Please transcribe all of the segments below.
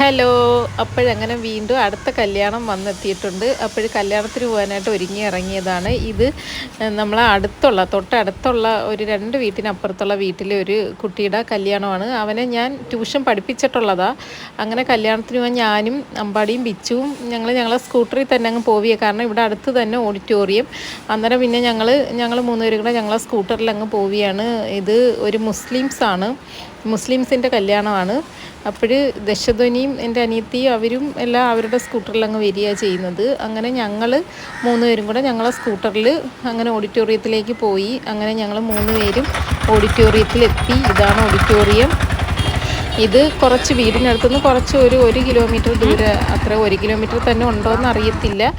Hello അപ്പോഴങ്ങനെ വീണ്ടും അടുത്ത കല്യാണം വന്നെത്തിയിട്ടുണ്ട്. അപ്പോൾ കല്യാണത്തിന് പോകാനായിട്ട് ഒരുങ്ങി ഇറങ്ങിയതാണ്. ഇത് നമ്മളെ അടുത്തുള്ള തൊട്ടടുത്തുള്ള ഒരു രണ്ട് വീട്ടിനപ്പുറത്തുള്ള വീട്ടിലെ ഒരു കുട്ടിയുടെ കല്യാണമാണ്. അവനെ ഞാൻ ട്യൂഷൻ പഠിപ്പിച്ചിട്ടുള്ളതാ. അങ്ങനെ കല്യാണത്തിന് പോകാൻ ഞാനും അമ്പാടിയും ബിച്ചുവും ഞങ്ങൾ ഞങ്ങളെ സ്കൂട്ടറിൽ തന്നെ അങ്ങ് പോവിയ. കാരണം ഇവിടെ അടുത്ത് തന്നെ ഓഡിറ്റോറിയം. അന്നേരം പിന്നെ ഞങ്ങൾ ഞങ്ങൾ മൂന്നുപേരും കൂടെ ഞങ്ങളെ സ്കൂട്ടറിൽ അങ്ങ് പോവുകയാണ് ഇത് ഒരു മുസ്ലിംസാണ്. മുസ്ലിംസിന്റെ കല്യാണമാണ്. അപ്പോൾ ദശധ്വനിയും എന്റെ അനിയത്തിയും അവരും എല്ലാം അവരുടെ സ്കൂട്ടറിൽ അങ്ങ് വരിക ചെയ്യുന്നത്. അങ്ങനെ ഞങ്ങൾ മൂന്ന് പേരും കൂടെ ഞങ്ങളെ സ്കൂട്ടറിൽ അങ്ങനെ ഓഡിറ്റോറിയത്തിലേക്ക് പോയി. അങ്ങനെ ഞങ്ങൾ മൂന്ന് പേരും ഓഡിറ്റോറിയത്തിലെത്തി. ഇതാണ് ഓഡിറ്റോറിയം. ഇത് കുറച്ച് വീടിനടുത്തുനിന്ന് കുറച്ച് ഒരു ഒരു കിലോമീറ്റർ ദൂരെ അത്ര ഒരു കിലോമീറ്റർ തന്നെ ഉണ്ടോ എന്ന് അറിയത്തില്ല.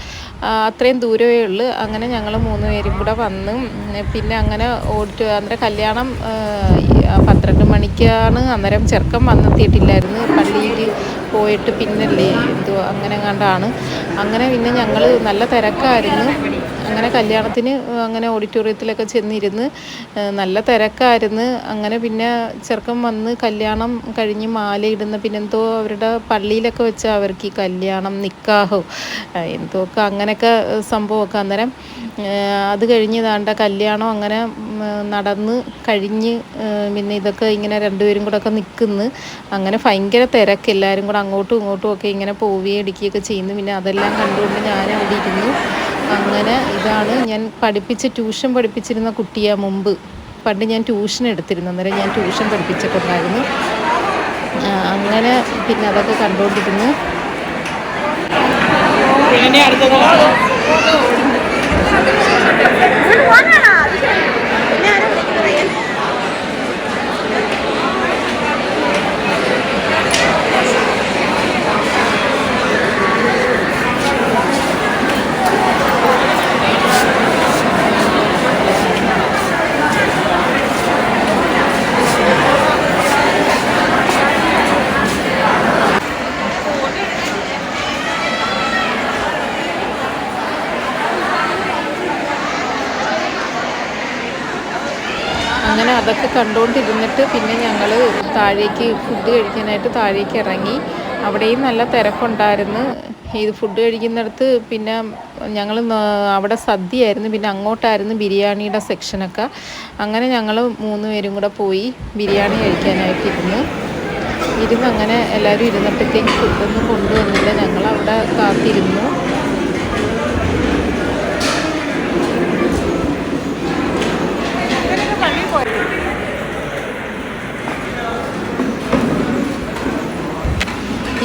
അത്രയും ദൂരമേ ഉള്ളൂ. അങ്ങനെ ഞങ്ങൾ മൂന്ന് പേരും കൂടെ വന്ന് പിന്നെ അങ്ങനെ ഓടിട്ട് അന്നേരം കല്യാണം പന്ത്രണ്ട് മണിക്കാണ് അന്നേരം ചെറുക്കം വന്നെത്തിയിട്ടില്ലായിരുന്നു. പള്ളിയിൽ പോയിട്ട് പിന്നല്ലേ എന്തോ അങ്ങനെ കണ്ടാണ് അങ്ങനെ പിന്നെ ഞങ്ങൾ നല്ല തിരക്കായിരുന്നു. അങ്ങനെ കല്യാണത്തിന് അങ്ങനെ ഓഡിറ്റോറിയത്തിലൊക്കെ ചെന്നിരുന്ന് നല്ല തിരക്കായിരുന്നു. അങ്ങനെ പിന്നെ ചെറുക്കൻ വന്ന് കല്യാണം കഴിഞ്ഞ് മാലയിടുന്ന പിന്നെന്തോ അവരുടെ പള്ളിയിലൊക്കെ വെച്ചാൽ അവർക്ക് ഈ കല്യാണം നിക്കാഹോ എന്തോ ഒക്കെ അങ്ങനെയൊക്കെ സംഭവമൊക്കെ അന്നേരം അത് കഴിഞ്ഞ് താണ്ട കല്യാണം അങ്ങനെ നടന്ന് കഴിഞ്ഞ് പിന്നെ ഇതൊക്കെ ഇങ്ങനെ രണ്ടുപേരും കൂടെ ഒക്കെ നിൽക്കുന്നു. അങ്ങനെ ഭയങ്കര തിരക്ക്. എല്ലാവരും കൂടെ അങ്ങോട്ടും ഇങ്ങോട്ടും ഒക്കെ ഇങ്ങനെ പോവുകയും ഇടിക്കുകയൊക്കെ ചെയ്യുന്നു. പിന്നെ അതെല്ലാം കണ്ടുകൊണ്ട് ഞാൻ അവിടെ ഇരുന്നു. അങ്ങനെ ഇതാണ് ഞാൻ പഠിപ്പിച്ച് ട്യൂഷൻ പഠിപ്പിച്ചിരുന്ന കുട്ടിയാ മുമ്പ്. പണ്ട് ഞാൻ ട്യൂഷൻ എടുത്തിരുന്നു. അന്നേരം ഞാൻ ട്യൂഷൻ പഠിപ്പിച്ചിട്ടുണ്ടായിരുന്നു. അങ്ങനെ പിന്നെ അതൊക്കെ കണ്ടുകൊണ്ടിരുന്നു. അങ്ങനെ അതൊക്കെ കണ്ടുകൊണ്ടിരുന്നിട്ട് പിന്നെ ഞങ്ങൾ താഴേക്ക് ഫുഡ് കഴിക്കാനായിട്ട് താഴേക്ക് ഇറങ്ങി. അവിടെയും നല്ല തിരക്കുണ്ടായിരുന്നു. ഇത് ഫുഡ് കഴിക്കുന്നിടത്ത് പിന്നെ ഞങ്ങൾ അവിടെ സദ്യയായിരുന്നു. പിന്നെ അങ്ങോട്ടായിരുന്നു ബിരിയാണിയുടെ സെക്ഷനൊക്കെ അങ്ങനെ ഞങ്ങൾ മൂന്ന് പേരും കൂടെ പോയി ബിരിയാണി കഴിക്കാനായിട്ടിരുന്നു. ഇരുന്ന് അങ്ങനെ എല്ലാവരും ഇരുന്നപ്പോഴത്തേക്ക് ഫുഡൊന്നും കൊണ്ടുവന്നില്ല. ഞങ്ങൾ അവിടെ കാത്തിരുന്നു.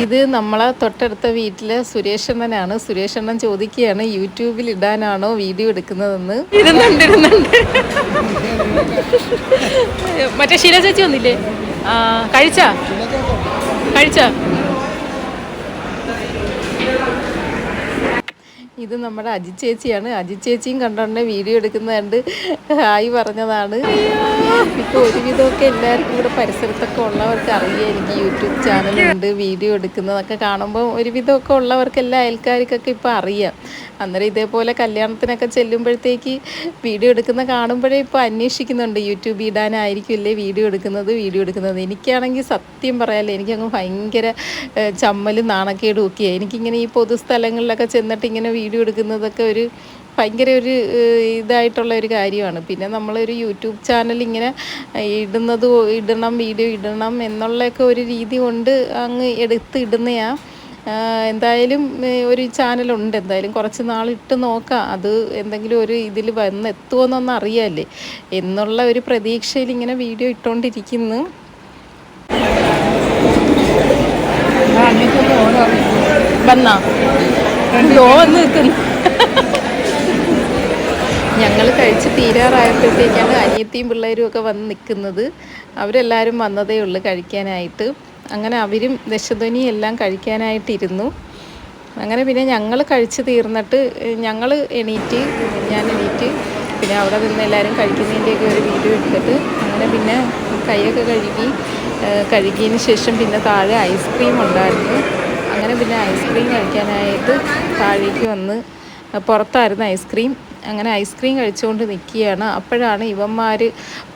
ഇത് നമ്മളെ തൊട്ടടുത്ത വീട്ടിലെ സുരേഷണ്ണനാണ് സുരേഷണ്ണൻ ചോദിക്കുകയാണ് യൂട്യൂബിൽ ഇടാനാണോ വീഡിയോ എടുക്കുന്നതെന്ന്? മറ്റേ ശീല ചേച്ചി വന്നില്ലേ? കഴിച്ചാ? കഴിച്ചാ? ഇത് നമ്മുടെ അജി ചേച്ചിയാണ്. അജി ചേച്ചിയും കണ്ടോണ്ടെ വീഡിയോ എടുക്കുന്നതുകൊണ്ട് ഹായ് പറഞ്ഞതാണ്. ഇപ്പോൾ ഒരുവിധമൊക്കെ എല്ലാവർക്കും ഇവിടെ പരിസരത്തൊക്കെ ഉള്ളവർക്ക് അറിയാം. എനിക്ക് യൂട്യൂബ് ചാനലുണ്ട് വീഡിയോ എടുക്കുന്നതൊക്കെ കാണുമ്പോൾ ഒരുവിധമൊക്കെ ഉള്ളവർക്ക് എല്ലാ അയൽക്കാർക്കൊക്കെ ഇപ്പോൾ അറിയാം. അന്നേരം ഇതേപോലെ കല്യാണത്തിനൊക്കെ ചെല്ലുമ്പോഴത്തേക്ക് വീഡിയോ എടുക്കുന്ന കാണുമ്പോഴേ ഇപ്പോൾ അന്വേഷിക്കുന്നുണ്ട്. യൂട്യൂബ് ഇടാനായിരിക്കില്ലേ വീഡിയോ എടുക്കുന്നത് വീഡിയോ എടുക്കുന്നത്. എനിക്കാണെങ്കിൽ സത്യം പറയാമല്ലോ എനിക്കങ്ങ് ഭയങ്കര ചമ്മലും നാണക്കേടും ഒക്കെയാണ് എനിക്കിങ്ങനെ ഈ പൊതുസ്ഥലങ്ങളിലൊക്കെ ചെന്നിട്ട് ഇങ്ങനെ വീഡിയോ എടുക്കുന്നതൊക്കെ ഒരു ഭയങ്കര ഒരു ഇതായിട്ടുള്ള ഒരു കാര്യമാണ്. പിന്നെ നമ്മളൊരു യൂട്യൂബ് ചാനൽ ഇങ്ങനെ ഇടുന്നത് ഇടണം വീഡിയോ ഇടണം എന്നുള്ളൊക്കെ ഒരു രീതി കൊണ്ട് അങ്ങ് എടുത്ത് ഇടുന്നയാ എന്തായാലും ഒരു ചാനലുണ്ട്. എന്തായാലും കുറച്ച് നാൾ ഇട്ട് നോക്കാം. അത് എന്തെങ്കിലും ഒരു ഇതിൽ വന്ന് എത്തുമോന്നൊന്നും അറിയാമല്ലേ എന്നുള്ള ഒരു പ്രതീക്ഷയിൽ ഇങ്ങനെ വീഡിയോ ഇട്ടുകൊണ്ടിരിക്കുന്നു വന്നാ? ഞങ്ങൾ കഴിച്ച് തീരാറായപ്പോഴത്തേക്കാണ് അനിയത്തിയും പിള്ളേരും ഒക്കെ വന്ന് നിൽക്കുന്നത്. അവരെല്ലാവരും വന്നതേ ഉള്ളൂ കഴിക്കാനായിട്ട്. അങ്ങനെ അവരും ദശധ്വനി എല്ലാം കഴിക്കാനായിട്ടിരുന്നു. അങ്ങനെ പിന്നെ ഞങ്ങൾ കഴിച്ച് തീർന്നിട്ട് ഞങ്ങൾ എണീറ്റ് ഞാൻ എണീറ്റ് പിന്നെ അവിടെ നിന്ന് എല്ലാവരും കഴിക്കുന്നതിന്റെയൊക്കെ ഒരു വീഡിയോ എടുത്തിട്ട് അങ്ങനെ പിന്നെ കൈയൊക്കെ കഴുകി കഴുകിയതിന് ശേഷം പിന്നെ താഴെ ഐസ്ക്രീം ഉണ്ടായിരുന്നു. അങ്ങനെ പിന്നെ ഐസ്ക്രീം കഴിക്കാനായിട്ട് താഴേക്ക് വന്ന് പുറത്തായിരുന്നു ഐസ്ക്രീം അങ്ങനെ ഐസ്ക്രീം കഴിച്ചുകൊണ്ട് നിൽക്കുകയാണ് അപ്പോഴാണ് ഇവന്മാർ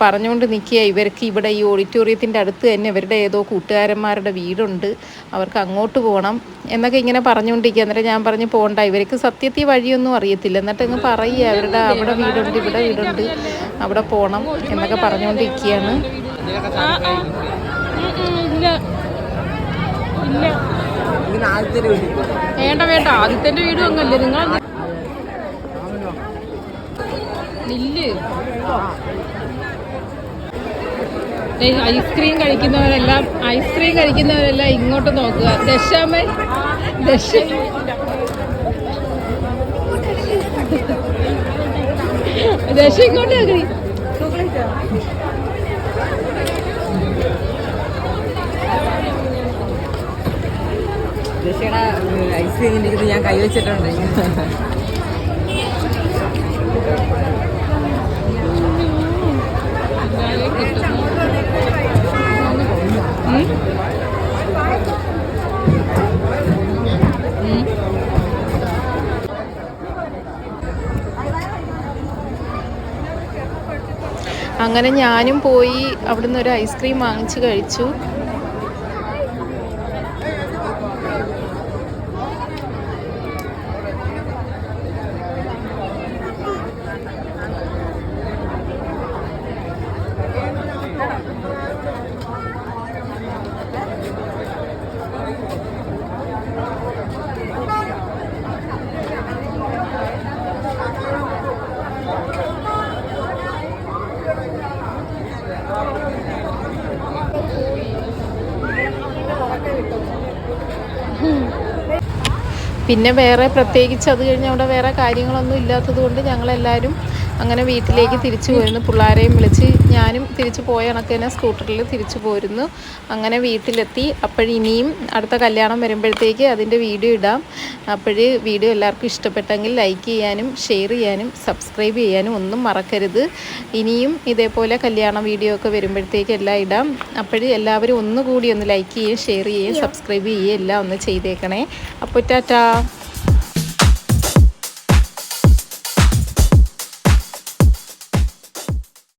പറഞ്ഞുകൊണ്ട് നിൽക്കുക ഇവർക്ക് ഇവിടെ ഈ ഓഡിറ്റോറിയത്തിന്റെ അടുത്ത് തന്നെ ഇവരുടെ ഏതോ കൂട്ടുകാരന്മാരുടെ വീടുണ്ട്. അവർക്ക് അങ്ങോട്ട് പോകണം. എന്നൊക്കെ ഇങ്ങനെ പറഞ്ഞുകൊണ്ടിരിക്കുക. എന്നിട്ട് ഞാൻ പറഞ്ഞു പോകണ്ട ഇവർക്ക് സത്യത്തിൽ വഴിയൊന്നും അറിയത്തില്ല. എന്നിട്ട് അങ്ങ് പറയുക അവരുടെ അവിടെ വീടുണ്ട് ഇവിടെ വീടുണ്ട്. അവിടെ പോകണം എന്നൊക്കെ പറഞ്ഞുകൊണ്ടിരിക്കുകയാണ്. വേണ്ട വേണ്ട. ആദ്യത്തെ വീടും അങ്ങല്ലേ നിങ്ങൾ ഐസ്ക്രീം കഴിക്കുന്നവരെല്ലാം ഐസ്ക്രീം കഴിക്കുന്നവരെല്ലാം ഇങ്ങോട്ട് നോക്കുക. ദശമ ദശ ദശ ഇങ്ങോട്ട് നോക്കി ദശയുടെ ഐസ്ക്രീമിന്റെ ഇത് ഞാൻ കൈവച്ചിട്ടുണ്ട് അങ്ങനെ ഞാനും പോയി അവിടുന്ന് ഒരു ഐസ്ക്രീം വാങ്ങിച്ചു കഴിച്ചു. പിന്നെ വേറെ പ്രത്യേകിച്ച് അത് കഴിഞ്ഞ് അവിടെ വേറെ കാര്യങ്ങളൊന്നും ഇല്ലാത്തത് കൊണ്ട് ഞങ്ങളെല്ലാവരും അങ്ങനെ വീട്ടിലേക്ക് തിരിച്ചു പോയിരുന്നു. പിള്ളേരെയും വിളിച്ച് ഞാനും തിരിച്ചു പോയ കണക്ക് തന്നെ സ്കൂട്ടറിൽ തിരിച്ചു പോരുന്നു. അങ്ങനെ വീട്ടിലെത്തി. അപ്പോഴിനിയും അടുത്ത കല്യാണം വരുമ്പോഴത്തേക്ക് അതിന്റെ വീഡിയോ ഇടാം. അപ്പോഴ് വീഡിയോ എല്ലാവർക്കും ഇഷ്ടപ്പെട്ടെങ്കിൽ ലൈക്ക് ചെയ്യാനും ഷെയർ ചെയ്യാനും സബ്സ്ക്രൈബ് ചെയ്യാനും ഒന്നും മറക്കരുത്. ഇനിയും ഇതേപോലെ കല്യാണ വീഡിയോ ഒക്കെ വരുമ്പോഴത്തേക്ക് എല്ലാം ഇടാം. അപ്പോഴ് എല്ലാവരും ഒന്നുകൂടി ഒന്ന് ലൈക്ക് ചെയ്യുകയും ഷെയർ ചെയ്യുകയും സബ്സ്ക്രൈബ് ചെയ്യുകയും എല്ലാം ഒന്ന് ചെയ്തേക്കണേ. അപ്പോൾ ടാറ്റാ.